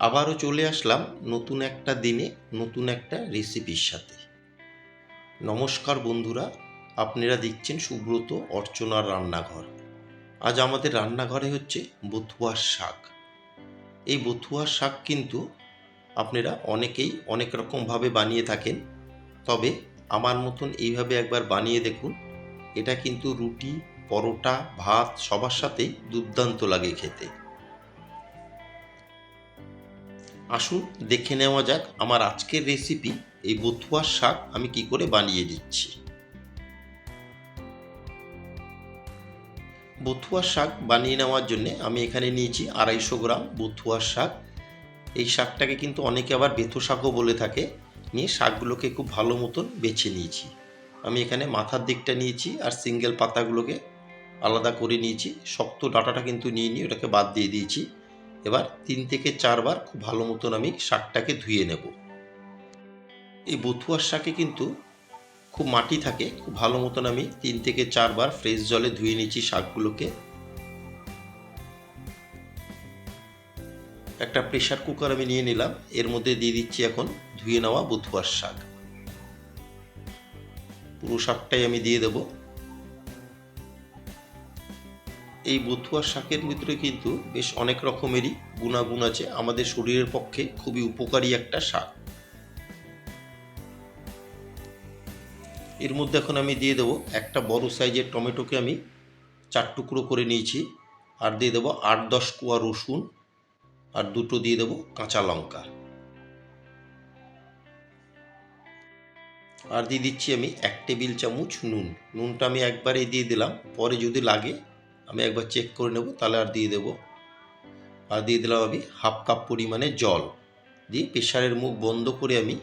আবারও চলে আসলাম নতুন একটা দিনে, নতুন একটা রেসিপির সাথে। নমস্কার বন্ধুরা, আপনারা দেখছেন সুব্রত অর্চনার রান্নাঘর। আজ আমাদের রান্নাঘরে হচ্ছে বথুয়ার শাক। এই বথুয়ার শাক কিন্তু আপনারা অনেকেই অনেক রকমভাবে বানিয়ে থাকেন, তবে আমার মতন এইভাবে একবার বানিয়ে দেখুন, এটা কিন্তু রুটি, পরোটা, ভাত সবার সাথেই দুর্দান্ত লাগে খেতে। আসুন, দেখে নেওয়া যাক আমার আজকের রেসিপি এই বথুয়ার শাক আমি কি করে বানিয়ে দিচ্ছি। বথুয়ার শাক বানিয়ে নেওয়ার জন্য আমি এখানে নিয়েছি আড়াইশো গ্রাম বথুয়ার শাক। এই শাকটাকে কিন্তু অনেকে আবার বেথু শাকও বলে থাকে। নিয়ে শাকগুলোকে খুব ভালো মতন বেছে নিয়েছি। আমি এখানে মাথার দিকটা নিয়েছি আর সিঙ্গেল পাতাগুলোকে আলাদা করে নিয়েছি। শক্ত ডাটাটা কিন্তু নিয়ে নিয়ে ওটাকে বাদ দিয়ে দিয়েছি। এবার তিন থেকে চারবার খুব ভালো মতন আমি শাকটাকে ধুয়ে নেব। এই বথুয়ার শাকে কিন্তু খুব মাটি থাকে, খুব ভালো মতন আমি তিন থেকে চারবার ফ্রেশ জলে ধুয়ে নিয়েছি শাকগুলোকে। একটা প্রেশার কুকার আমি নিয়ে নিলাম, এর মধ্যে দিয়ে দিচ্ছি এখন ধুয়ে নেওয়া বথুয়ার শাক। পুরো শাকটাই আমি দিয়ে দেবো। এই বথুয়ার শাকের ভিতরে কিন্তু বেশ অনেক রকমেরই গুণাগুণ আছে। আমাদের শরীরের পক্ষে খুবই উপকারী একটা শাক। এর মধ্যে এখন আমি দিয়ে দেবো একটা বড় সাইজের টমেটোকে আমি চার টুকরো করে নিয়েছি। আর দিয়ে দেবো আট দশ কোয়া রসুন। আর দুটো দিয়ে দেবো কাঁচা লঙ্কা। আর দিয়ে দিচ্ছি আমি এক টেবিল চামচ নুন। নুনটা আমি একবারে দিয়ে দিলাম। পরে যদি লাগে আমি একবার চেক করে নেব, তাহলে আর দিয়ে দেবো। আর দিয়ে দিলাম আমি হাফ কাপ পরিমাণে জল। দিয়ে প্রেশারের মুখ বন্ধ করে আমি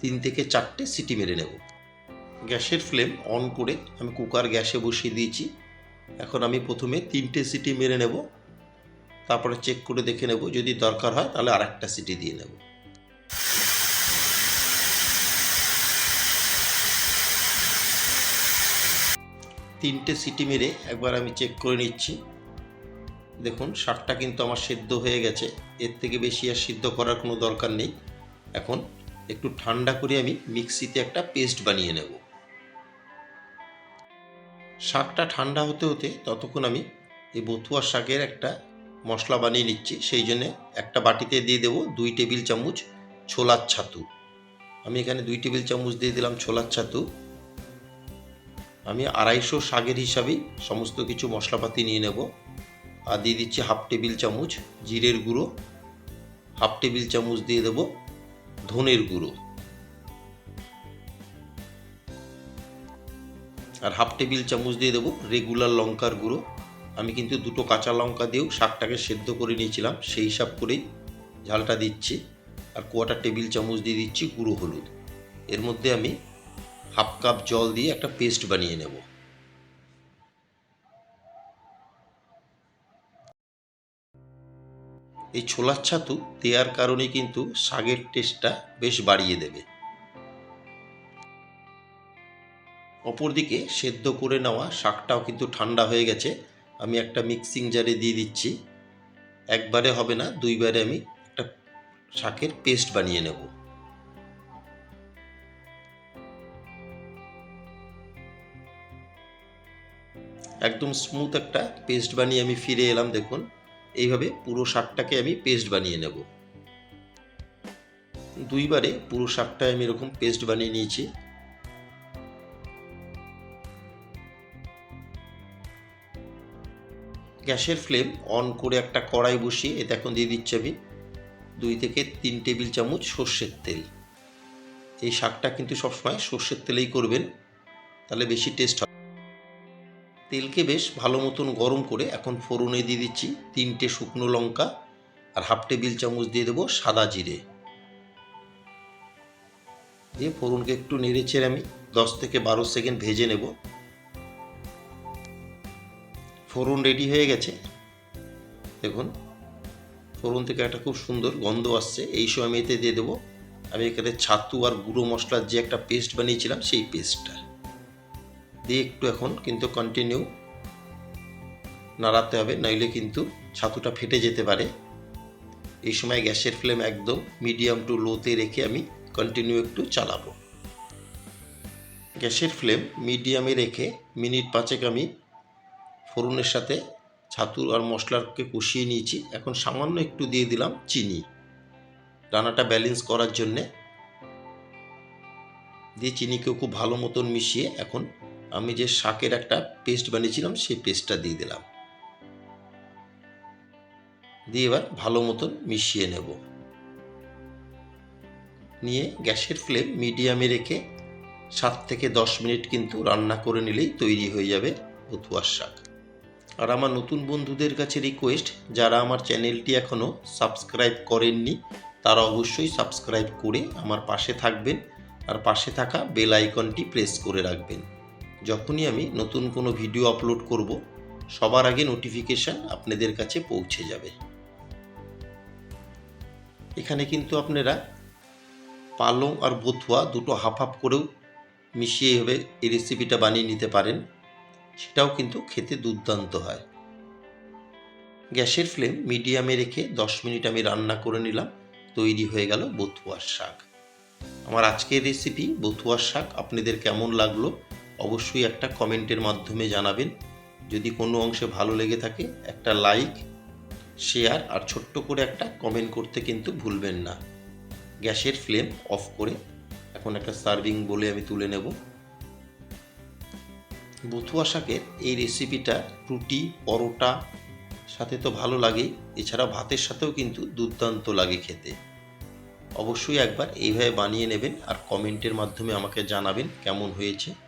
তিন থেকে চারটে সিটি মেরে নেব। গ্যাসের ফ্লেম অন করে আমি কুকার গ্যাসে বসিয়ে দিয়েছি। এখন আমি প্রথমে তিনটে সিটি মেরে নেব। তারপরে চেক করে দেখে নেব, যদি দরকার হয় তাহলে আর একটা সিটি দিয়ে নেব। তিনটে সিটি মেরে একবার আমি চেক করে নিচ্ছি। দেখুন শাকটা কিন্তু আমার সেদ্ধ হয়ে গেছে। এর থেকে বেশি আর সিদ্ধ করার কোনো দরকার নেই। এখন একটু ঠান্ডা করে আমি মিক্সিতে একটা পেস্ট বানিয়ে নেব। শাকটা ঠান্ডা হতে হতে ততক্ষণ আমি এই বথুয়ার শাকের একটা মশলা বানিয়ে নিচ্ছি। সেই জন্য একটা বাটিতে দিয়ে দেবো দুই টেবিল চামচ ছোলার ছাতু। আমি এখানে দুই টেবিল চামচ দিয়ে দিলাম ছোলার ছাতু। আমি আড়াইশো শাকের হিসাবেই সমস্ত কিছু মশলাপাতি নিয়ে নেব। আর দিয়ে দিচ্ছি হাফ টেবিল চামচ জিরের গুঁড়ো, হাফ টেবিল চামচ দিয়ে দেব ধনের গুঁড়ো। আর হাফ টেবিল চামচ দিয়ে দেবো রেগুলার লঙ্কার গুঁড়ো। আমি কিন্তু দুটো কাঁচা লঙ্কা দিয়েও শাকটাকে সেদ্ধ করে নিয়েছিলাম, সেই হিসাব করেই ঝালটা দিচ্ছি। আর কোয়াটার টেবিল চামচ দিয়ে দিচ্ছি গুঁড়ো হলুদ। এর মধ্যে আমি হাফ কাপ জল দিয়ে একটা পেস্ট বানিয়ে নেব। এই ছোলার ছাতু দেওয়ার কারণে কিন্তু শাগের টেস্টটা বেশ বাড়িয়ে দেবে। অপরদিকে সেদ্ধ করে নেওয়া শাকটাও কিন্তু ঠান্ডা হয়ে গেছে। আমি একটা মিক্সিং জারে দিয়ে দিচ্ছি। একবারে হবে না, দুইবারে আমি একটা শাকের পেস্ট বানিয়ে নেব। একদম স্মুথ একটা পেস্ট বানিয়ে আমি ফিরে এলাম, দেখুন। এইভাবে পুরো শাকটাকে আমি পেস্ট বানিয়ে নেব। দুইবারে পুরো শাকটা আমি এরকম পেস্ট বানিয়ে নিয়েছি। গ্যাসের ফ্লেম অন করে একটা কড়াই বসিয়ে, এতে এখন দিয়ে দিচ্ছি আমি দুই থেকে তিন টেবিল চামচ সর্ষের তেল। এই শাকটা কিন্তু সবসময় সর্ষের তেলেই করবেন, তাহলে বেশি টেস্ট তেলকে বেশ ভালো মতন গরম করে এখন ফোড়নে দিয়ে দিচ্ছি তিনটে শুকনো লঙ্কা আর হাফ টেবিল চামচ দিয়ে দেবো সাদা জিরে। দিয়ে ফোড়নকে একটু নেড়ে চেড়ে আমি দশ থেকে বারো সেকেন্ড ভেজে নেব। ফোড়ন রেডি হয়ে গেছে। দেখুন, ফোড়ন থেকে একটা খুব সুন্দর গন্ধ আসছে। এই সময় আমি এতে দিয়ে দেবো। আমি এখানে ছাতু আর গুঁড়ো মশলার যে একটা পেস্ট বানিয়েছিলাম সেই পেস্টটা দিয়ে একটু এখন কিন্তু কন্টিনিউ নাড়াতে হবে, নইলে কিন্তু ছাতুটা ফেটে যেতে পারে। এই সময় গ্যাসের ফ্লেম একদম মিডিয়াম টু লোতে রেখে আমি কন্টিনিউ একটু চালাবো। গ্যাসের ফ্লেম মিডিয়ামে রেখে মিনিট পাঁচেক আমি ফোড়নের সাথে ছাতু আর মশলাকে কষিয়ে নিয়েছি। এখন সামান্য একটু দিয়ে দিলাম চিনি। রান্নাটা ব্যালেন্স করার জন্যে। দিয়ে চিনিকেও খুব ভালো মতন মিশিয়ে এখন আমি যে শাকের একটা পেস্ট বানিয়েছিলাম, সেই পেস্টটা দিয়ে দিলাম। দিয়ে এবার ভালো মতন মিশিয়ে নেব। নিয়ে গ্যাসের ফ্লেম মিডিয়ামে রেখে সাত থেকে দশ মিনিট কিন্তু রান্না করে নিলেই তৈরি হয়ে যাবে বথুয়ার শাক। আর আমার নতুন বন্ধুদের কাছে রিকোয়েস্ট, যারা আমার চ্যানেলটি এখনও সাবস্ক্রাইব করেননি, তারা অবশ্যই সাবস্ক্রাইব করে আমার পাশে থাকবেন। আর পাশে থাকা বেল আইকনটি প্রেস করে রাখবেন। যখনই আমি নতুন কোনো ভিডিও আপলোড করব, সবার আগে নোটিফিকেশান আপনাদের কাছে পৌঁছে যাবে। এখানে কিন্তু আপনারা পালং আর বথুয়া দুটো হাফ হাফ করেও মিশিয়ে এভাবে এই রেসিপিটা বানিয়ে নিতে পারেন। সেটাও কিন্তু খেতে দুর্দান্ত হয়। গ্যাসের ফ্লেম মিডিয়ামে রেখে দশ মিনিট আমি রান্না করে নিলাম, তৈরি হয়ে গেল বথুয়ার শাক। আমার আজকের রেসিপি বথুয়ার শাক আপনাদের কেমন লাগল অবশ্যই একটা কমেন্টের মাধ্যমে জানাবেন। যদি কোনো অংশে ভালো লেগে থাকে, একটা লাইক, শেয়ার আর ছোট্ট করে একটা কমেন্ট করতে কিন্তু ভুলবেন না। গ্যাসের ফ্লেম অফ করে এখন একটা সার্ভিং বলে আমি তুলে নেব। বথুয়া শাকের এই রেসিপিটা রুটি, পরোটা সাথে তো ভালো লাগেই এছাড়া ভাতের সাথেও কিন্তু দুর্দান্ত লাগে খেতে। অবশ্যই একবার এইভাবে বানিয়ে নেবেন আর কমেন্টের মাধ্যমে আমাকে জানাবেন কেমন হয়েছে।